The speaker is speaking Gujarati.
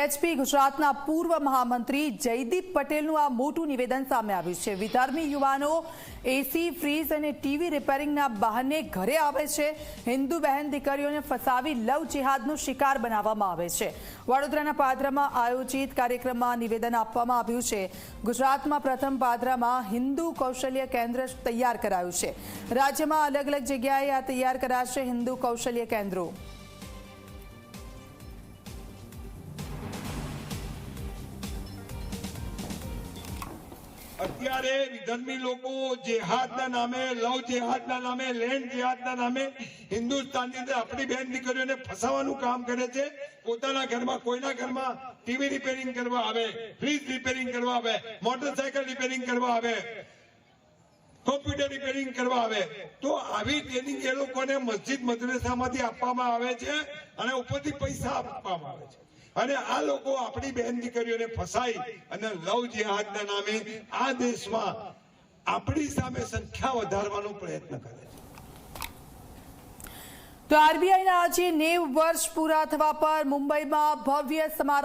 વીએચપી ગુજરાતના પૂર્વ મહામંત્રી જયદીપ પટેલનું આ મોટું નિવેદન સામે આવ્યું છે. વિધર્મી યુવાનો એસી ફ્રીજ અને ટીવી રિપેરિંગના બહાને ઘરે આવે છે. હિન્દુ બહેન દીકરીઓને ફસાવી લવ જિહાદનો શિકાર બનાવવામાં આવે છે. વડોદરાના પાદરામાં આયોજિત કાર્યક્રમમાં નિવેદન આપવામાં આવ્યું છે. ગુજરાતમાં પ્રથમ પાદરામાં હિન્દુ કૌશલ્ય કેન્દ્ર તૈયાર કરાયું છે. રાજ્યમાં અલગ અલગ જગ્યાએ આ તૈયાર કરાશે હિન્દુ કૌશલ્ય કેન્દ્રો. અત્યારે વિધર્મી લોકો જેહાદના નામે, લવ જેહાદના નામે લેન્ડ જેહાદના નામે હિન્દુસ્તાનની અંદર આપણી બેન દીકરીઓને ફસાવાનું કામ કરે છે. પોતાના ઘરમાં, કોઈના ઘરમાં ટીવી રિપેરિંગ કરવા આવે ફ્રીજ રિપેરિંગ કરવા આવે મોટરસાયકલ રિપેરિંગ કરવા આવે. કોમ્પ્યુટર રિપેરિંગ કરવા આવે. તો આવી ટ્રેનિંગ એ લોકોને મસ્જિદ, મદ્રેસામાંથી આપવામાં આવે છે અને ઉપરથી પૈસા આપવામાં આવે છે. અને આ લોકો આપણી બહેન દીકરીઓને ફસાઈ અને લવ જિહાદના નામે આ દેશમાં આપણી સામે સંખ્યા વધારવાનો પ્રયત્ન કરે છે. તો આરબીઆઈના આજે નેવ વર્ષ પૂરા થવા પર મુંબઈમાં ભવ્ય સમારોહ